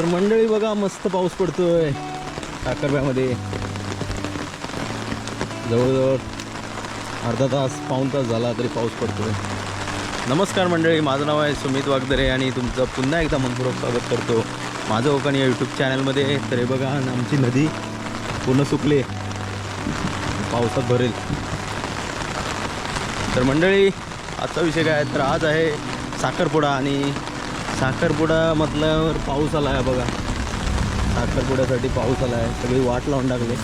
तर मंडळी बघा मस्त पाऊस पडतोय साखरब्यामध्ये जवळजवळ अर्धा तास पाऊण तास झाला तरी पाऊस पडतोय. नमस्कार मंडळी माझं नाव आहे सुमित वागदरे आणि तुमचं पुन्हा एकदा मनपूर्वक स्वागत करतो माझं कोकण या यूट्यूब चॅनलमध्ये तर हे बघा आमची नदी पूर्ण सुकली. पावसात भरेल. तर मंडळी आजचा विषय काय तर आज आहे साखरपुडा आणि साखरपुडा म्हटल्यावर पाऊस आला आहे बघा. साखरपुड्यासाठी पाऊस आला आहे. सगळी वाट लावून टाकली.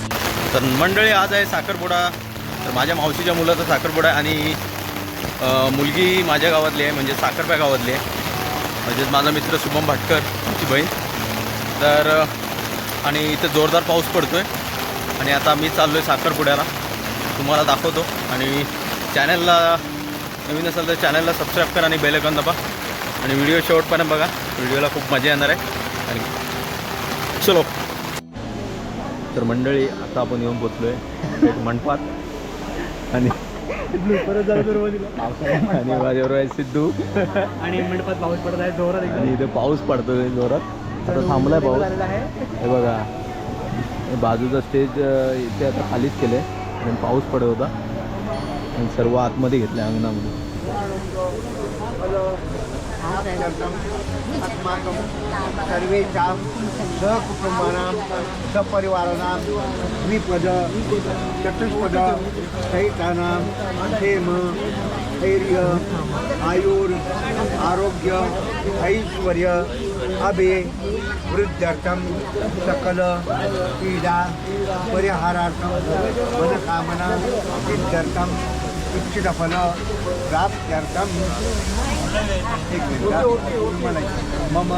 तर मंडळी आज आहे साखरपुडा. तर माझ्या मावशीच्या मुलाचा साखरपुडा आणि मुलगी माझ्या गावातली आहे म्हणजे साखरप्या गावातली आहे. म्हणजेच माझा मित्र शुभम भाटकर आमची बहीण. तर आणि इथं जोरदार पाऊस पडतो आहे आणि आता मी चाललो आहे साखरपुड्याला. तुम्हाला दाखवतो. आणि चॅनलला नवीन असेल तर चॅनलला सबस्क्राईब करा आणि बेलकॉन दाबा. आणि व्हिडिओ शेवटपर्यंत बघा. व्हिडिओला खूप मजा येणार आहे. आणि चलो. तर मंडळी आता आपण येऊन पोचलो आहे मंडपात. आणि आणि माझ्यावर आहे सिद्धू. आणि मंडपात पाऊस पडत आहे जोरात आणि इथे पाऊस पडतोय जोरात. आता थांबलाय पाऊस. आहे. हे बघा. बाजूचा स्टेज इथे आता खालीच केले आणि पाऊस पडत होता. आणि सर्व आतमध्ये घेतले अंगणामध्ये. अस्माकं सर्वेषां सहकुटुम्बानां सपरिवाराणां द्विपद चतुष्पद सहितानां क्षेम धैर्य आयुर् आरोग्य ऐश्वर्य अभे वृद्ध्यर्थं सकल पीडा परिहारार्थं मनकामना सिद्ध्यर्थं इच्छितफल प्राप्त्यर्थं एक मिनिट मम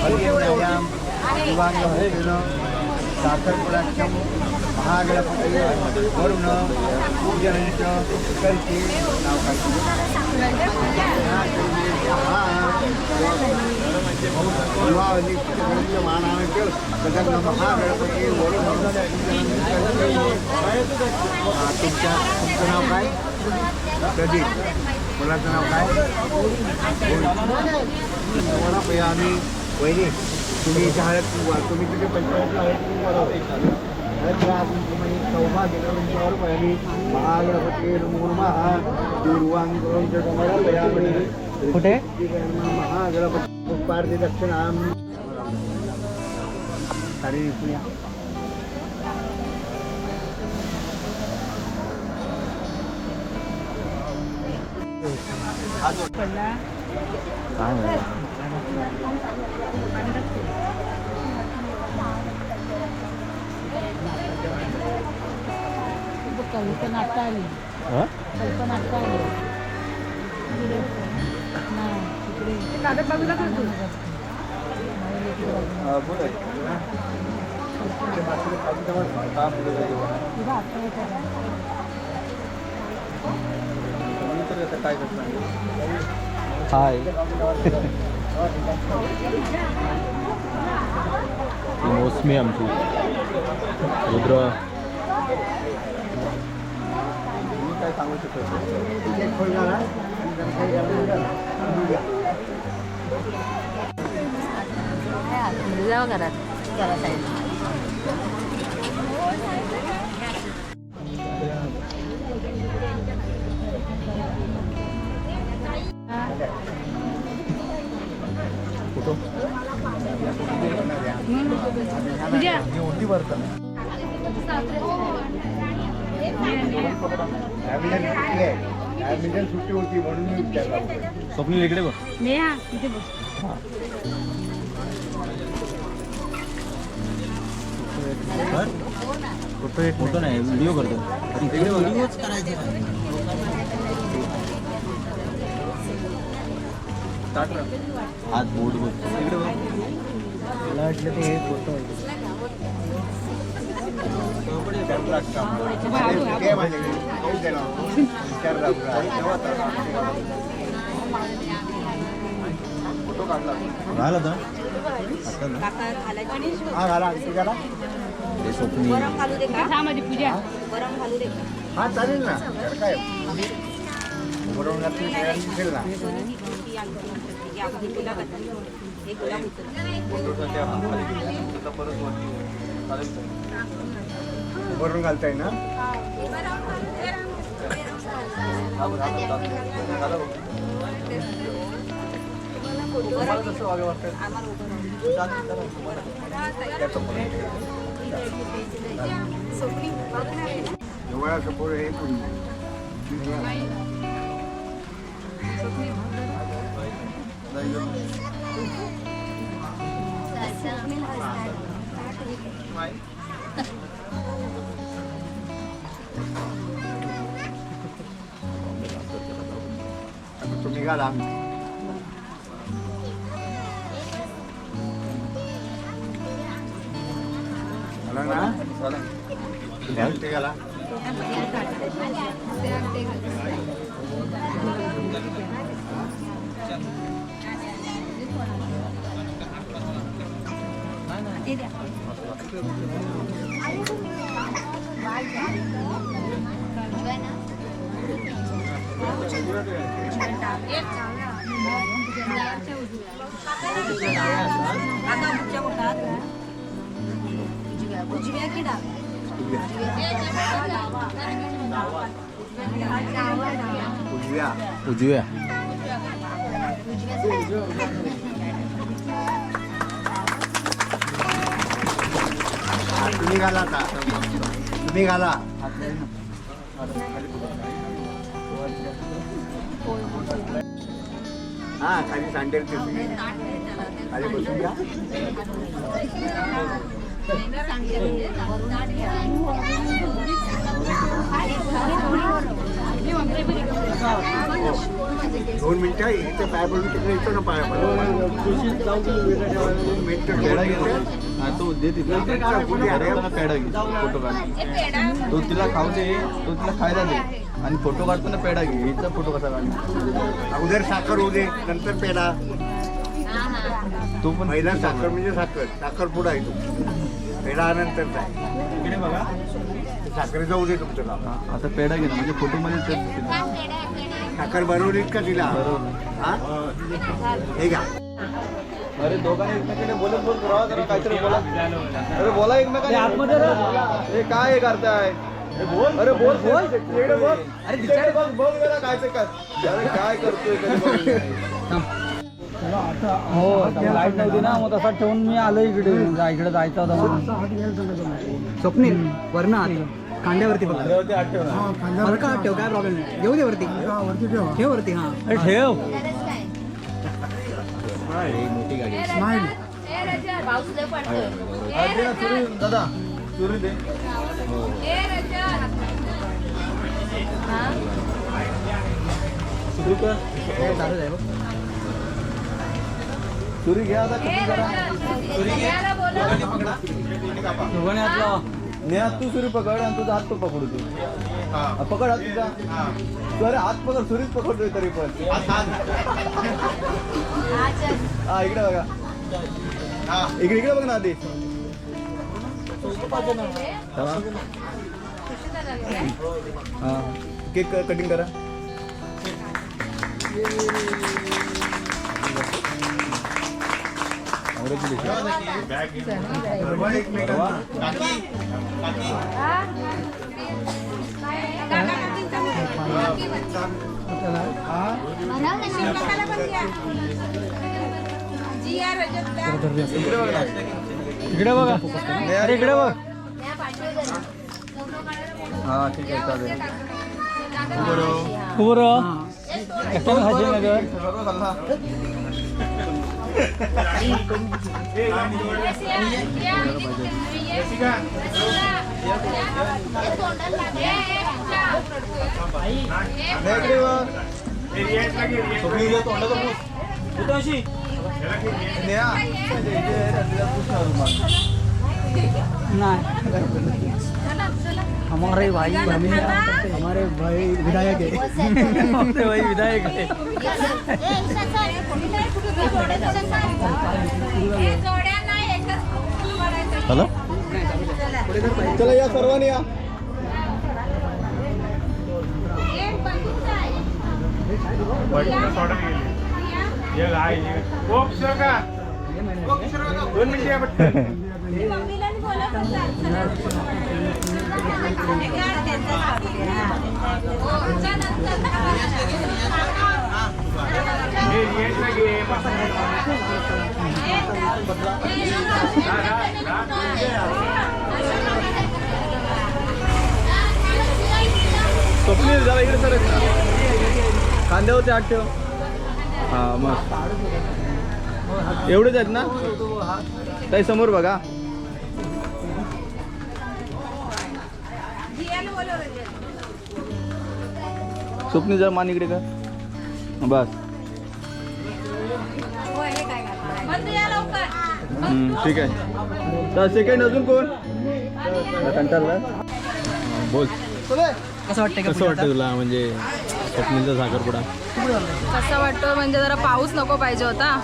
भगिन्यायां विवाहहोतेन साखरपुडाख्यं महागणपती वरुण पूजनञ्च करिष्ये विवाहनिश्चितमानानच तदंग महागणपती वरुण तुमच्या तुमचं नाव काय प्रदीप मुलाचं नाव काय? मला पहिला आम्ही वहिनी तुम्ही इथे हळद तुम्ही तिथे पंचायतला हळद कुठे? महागणपती पारती दक्षिणाम साडी काय कल्पना आली कल्पना आली नाही हाय. मोसमी आमची. रुद्र. काय सांगू शकतो जावा घरात. कुठं होती बरं सुट्टी होती म्हणून मी विचारला स्वप्नील इकडे बघ नेहा तिथे बस फ़ोटो एक फ़ोटो नाही व्हिडिओ करतो व्हिडिओच करायचे आज बोर्ड बघ. इकडे बघ. मला वाटलं ते हे फोटो तर- हा घाला चालेल ना. काय? बरोबर दिसेल ना फोटोसाठी आपण खाली गेलो. तिथं परत वरती येऊ. चालेल का? भरून घालताय ना हा बघ, हा बघ, चालेल. झालं बघ. तुम्हाला जसं वागे वाटतं चालेल, चालेल. त्याचं पण. जवळ पोरं हे कोणी नाही गं. आता तुम्ही घाला आता. तुम्ही घाला हा खाली सांडेल ते तुम्ही खाली बसून घ्या. दोन मिनिटं इथे पाय पडून तिकडे येतो ना पाय. हा तो दे फोटो काढ तो तिला खाऊ दे तो तिला खायला दे. आणि फोटो काढताना पेढा घे हिचा फोटो कसा काढ अगोदर साखर होऊ दे नंतर पेढा. तो पण पहिला साखर म्हणजे साखर साखर पुढं आहे तो. पेढा नंतरचा आहे इकडे बघा. साखर जाऊ दे तुमचं हा, आता पेढा घे ना म्हणजे फोटो मध्ये तेच दिसतील. साखर बनवलीत का तिला? हा? हे घ्या. अरे दोघांनी एकमेकांना बोलत बोलत राहा जरा काहीतरी बोला. अरे बोला एकमेकांना. आतमध्ये हे काय हे करताय? अरे बोल बोल. तिकडे बघ अरे तिकडे बघ बघ जरा काय ते काय अरे काय करतोय. हो लाइट नव्हती ना मग तसा ठेवून मी आलो इकडे. जा इकडे जायचं होतं म्हणून. स्वप्नील वरना कांद्यावरती बघा. मला का ठेव काय प्रॉब्लेम नाही. घेऊ दे वरती. ठेव. वरती हा. ठेव. सुरी दादा. सुरी दे. सुरी कर. चालू आहे बघ. सुरी घ्या आता हातला नेहा तू सुरी पकड आणि तुझा हात तो पकडू तू. हा, पकड हात तुझा. तू अरे हात पकड सुरीच पकडतोय तरी पण. हा इकडे बघा. इकडे इकडे बघ ना आधी. हा. केक कटिंग करा. इकडे बघ. अरे इकडे बघ. हा ठीक आहे चालेल. बरं एकट्यानं खायची नाही हमारे भाई बहनी हमारे भाई विधायक है। हमारे भाई विधायक है। हॅलो? चला. या सर्वांनी या. दोन मिनिटं या पटकन. स्वप्नील इकडे सर. कांद्यावरती आठ ठेव. हा मग. एवढेच आहेत ना? काही समोर बघा. स्वप्नील जरा मान इकडे कर. बस. ठीक आहे. तर सेकंड अजून कोण? कंटाळला. बोल. कसं वाटतं का कसं वाटतं तुला? म्हणजे स्वप्नीलचा साखरपुडा. कसं वाटतं म्हणजे जरा पाऊस नको पाहिजे होता.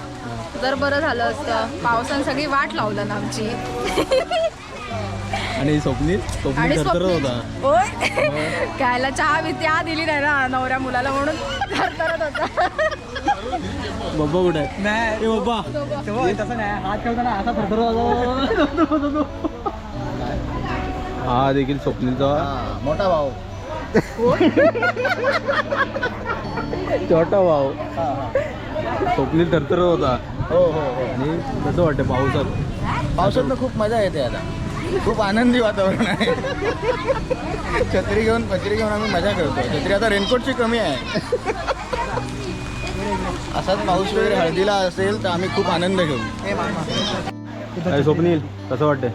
जर बरं झालं असतं. पावसानं सगळी वाट लावलं ना आमची. आणि स्वप्नील? स्वप्नील थरथरत स्वप्नील- होता. होय. खायला चहा बी त्या दिली नाही ना नवऱ्या मुलाला म्हणून थरथरत होता. बब्बा कुठे? नाही. तेव्हा तसं नाही. हात ठेवताना असा थरथर हा देखील स्वप्नीलचा. मोठा भाऊ. छोटा भाऊ. स्वप्नील थरथरत होता. हो हो हो. आणि कसं वाटतं पावसात? पावसात खूप मजा येते आता. खूप आनंदी वातावरण आहे. छत्री घेऊन छत्री घेऊन आम्ही मजा करतो. छत्री आता रेनकोटची कमी आहे. असाच पाऊस वगैरे हळदीला असेल तर आम्ही खूप आनंद घेऊ. स्वप्नील कसं वाटतंय?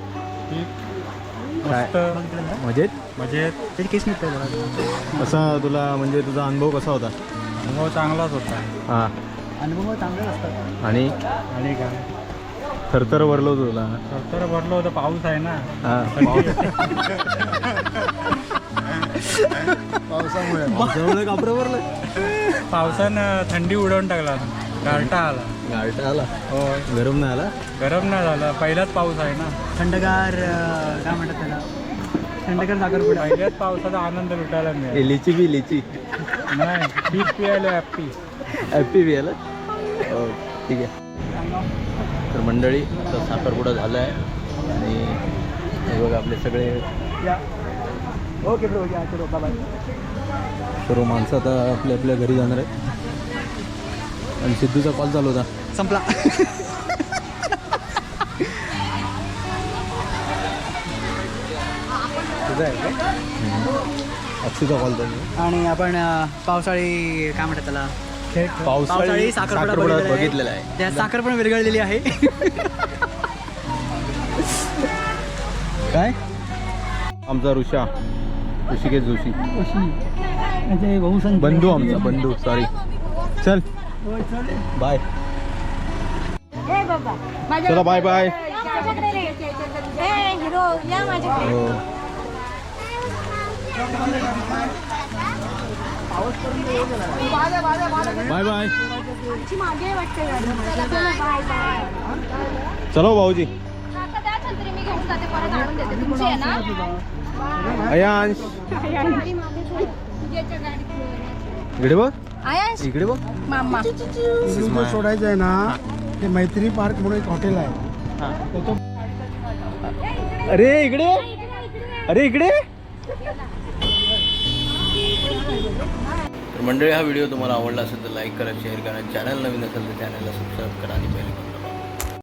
मजेत? त्याची केस तुला म्हणजे तुझा अनुभव कसा होता? अनुभव चांगलाच होता. हा. अनुभव चांगलेच असतात. आणि? आणि काय? थरथर भरलो होतं तुला. तर भरलो होतं पाऊस आहे ना. हा. पावसामुळे. पावसामुळे कापरं भरलं. पावसानं थंडी उडवून टाकला. गारटा आला. गारठा आला. हो. गरम नाही आला? गरम नाही झाला. पहिलाच पाऊस आहे ना. थंडगार काय म्हणतात त्याला? थंडगार साखरपुडा पहिल्याच पावसाचा आनंद लुटायला मिळेल. लिची बी लिची. नाही पीक पियायला हॅप्पी हॅपी बी आला हो ठीक आहे. तर मंडळी आता साखरपुडा झाला आहे. आणि हे बघा आपले सगळे ओके सर्व माणसं आता आपल्या आपल्या घरी जाणार आहेत. आणि सिद्धूचा कॉल चालू होता. संपला. आहे अक्षूचा कॉल चालू आणि आपण पावसाळी काय म्हणतात त्याला? पावसाळी साखरपुडा साखरपुडा बघितलेला आहे. त्यात साखर पण विरघळलेली आहे. काय? आमचा ऋषा ऋषिकेश जोशी. म्हणजे भाऊ संत बंधू आमचा बंधू सॉरी चल. बाय. चला बाय बाय. हिरो या माझ्याकडे. हो. Bye bye. चलो भाऊजी. काका द्या छत्री मी घेऊन जाते परत आणून देते तुमची आहे ना अयांश इकडे बघ इकडे बघ मामा सोडायचं आहे ना ते मैत्री पार्क म्हणून एक हॉटेल आहे. अरे इकडे. अरे इकडे. तर मंडळी हा व्हिडिओ तुम्हाला आवडला असेल तर लाईक करा शेअर करा चॅनल नवीन असेल तर चॅनलला सबस्क्राईब करा आणि बेल